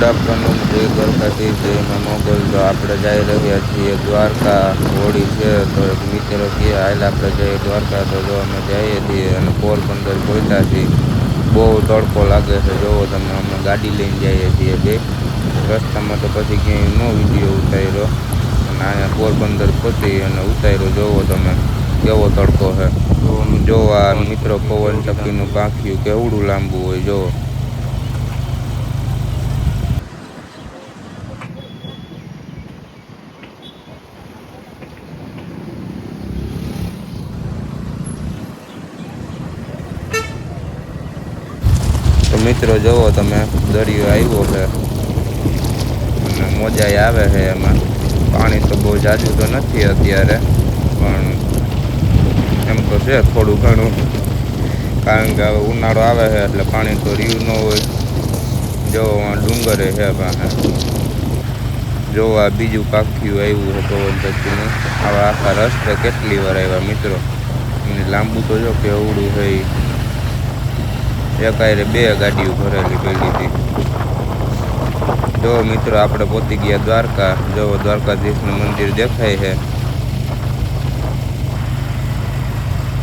Good afternoon જય દ્વારકાથી મોગલ. તો આપણે જઈ રહ્યા છીએ દ્વારકા, હોળી છે, તો એક મિત્રો કે હાલ આપણે જઈએ દ્વારકા. તો જો અમે જઈએ છીએ અને પોરબંદર પહોંચ્યા છીએ. બહુ તડકો લાગે છે. જોવો તમે, અમે ગાડી લઈને જઈએ છીએ બે. રસ્તામાં તો પછી ક્યાંય ન વીડિયો ઉતાર્યો. અને અહીંયા પોરબંદર પહોંચી અને ઉતાર્યો. જોવો તમે, કેવો તડકો છે. તો જો આ મિત્રો પવન ચક્કીનું પાંખ્યું કેવડું લાંબુ હોય, જોવો તો મિત્રો જુઓ તમે, દરિયો આવ્યો છે. અને મોજા આવે છે એમાં. પાણી તો બહુ જાજુ તો નથી અત્યારે, પણ એમ તો છે થોડું ઘણું. કારણ કે હવે ઉનાળો આવે છે એટલે પાણી તો રહ્યું ન હોય. જોવો ડુંગરે છે પાસે જોવા બીજું પાક્યું આવ્યું છે પવન ચક્કીનું આવા આખા રસ્તે કેટલી વાર આવ્યા મિત્રો. એની લાંબુ તો જો કેવડું ઈ. એકાયરે બે ગાડીઓ ભરેલી પડી હતી. જો મિત્રો, આપણે પહોંચી ગયા દ્વારકા, જો દ્વારકાધીશનું મંદિર દેખાય છે.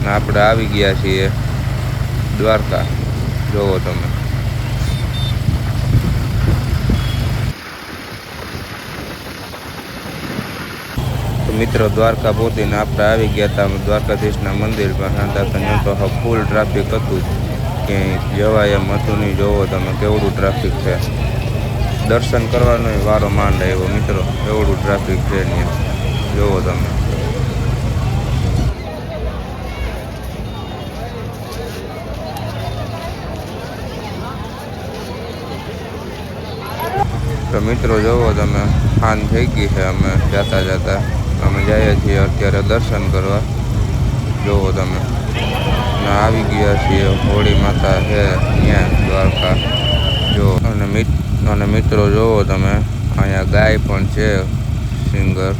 ને આપણે આવી ગયા છીએ દ્વારકા. જોવો તમે. તો મિત્રો, દ્વારકા પહોંચીને આપણે આવી ગયા હતા દ્વારકાધીશના મંદિરમાં. હતા તો ત્યાં તો હવે ફૂલ ટ્રાફિક હતું ક્યાંય જવાય એમ હતું નહીં. જોવો તમે, કેવડું ટ્રાફિક છે. દર્શન કરવાનો વારો માંડ આવ્યો, મિત્રો. એવડું ટ્રાફિક છે નહીં જોવો તમે. તો મિત્રો, જોવો તમે ખાન થઈ ગઈ છે અમે જતા જતા. અમે જઈએ છીએ અત્યારે દર્શન કરવા. જોવો તમે. આવી ગયા છીએ. હોળી માતા છે ત્યાં દ્વારકા. જો અને મિત્રો જોવો તમે, અહીંયા ગાય પણ છે સિંગર.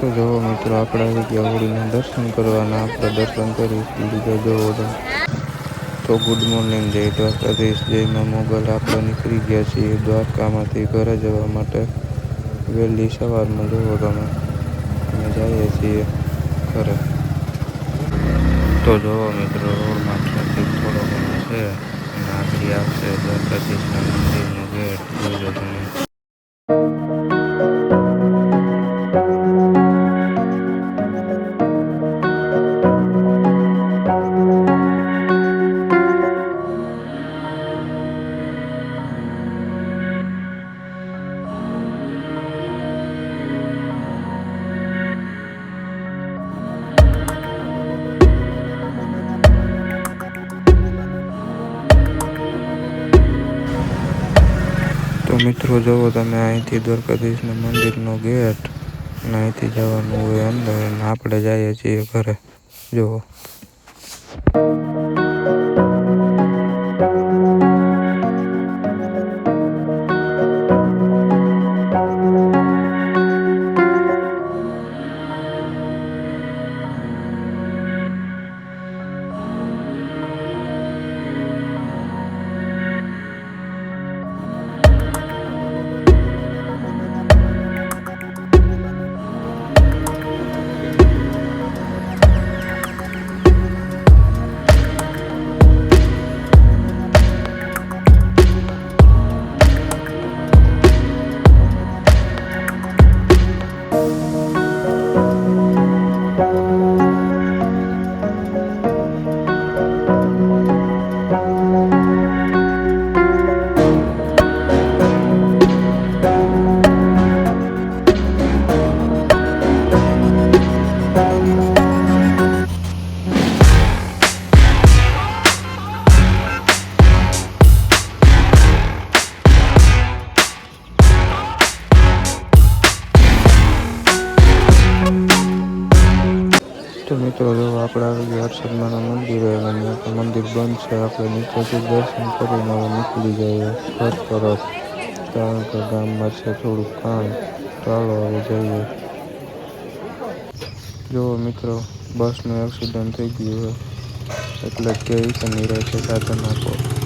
તો જોવો મિત્રો, આપણે આવી ગયા હોળીના દર્શન કરવાના. આપણે દર્શન કરી બીજા જો તો તો ગુડ મોર્નિંગ જય દ્વારકાધીશ. જયમાં મોગલ આપણે નીકળી ગયા છીએ દ્વારકામાંથી ઘરે જવા માટે. વહેલી સવારમાં જોવો તમે. અમે જઈએ છીએ ઘરે. તો જોવો મિત્રો રોડમાં ટ્રાફિક થોડો ઘણો છે. અને આગળ આવશે દ્વારકાધીશના મંદિરનો ગેટ જોજો તમે. તો મિત્રો, જુઓ તમે અહીંથી દ્વારકાધીશના મંદિરનો ગેટ અને અહીંથી જવાનું હોય અંદર અને આપણે જઈએ છીએ ઘરે. જુઓ. તો મિત્રો, જો આપણે આવી ગયા હર્ષદમાના મંદિરે અને મંદિર બંધ છે. આપણે નીચેથી દર્શન કરીને હવે નીકળી જઈએ ઘર તરફ. કારણ કે ગામમાં છે થોડુંક કામ. ચાલો હવે જઈએ. જુઓ મિત્રો, બસનું એક્સિડન્ટ થઈ ગયું હોય, એટલે જ કે નિરાશે સાધન આપો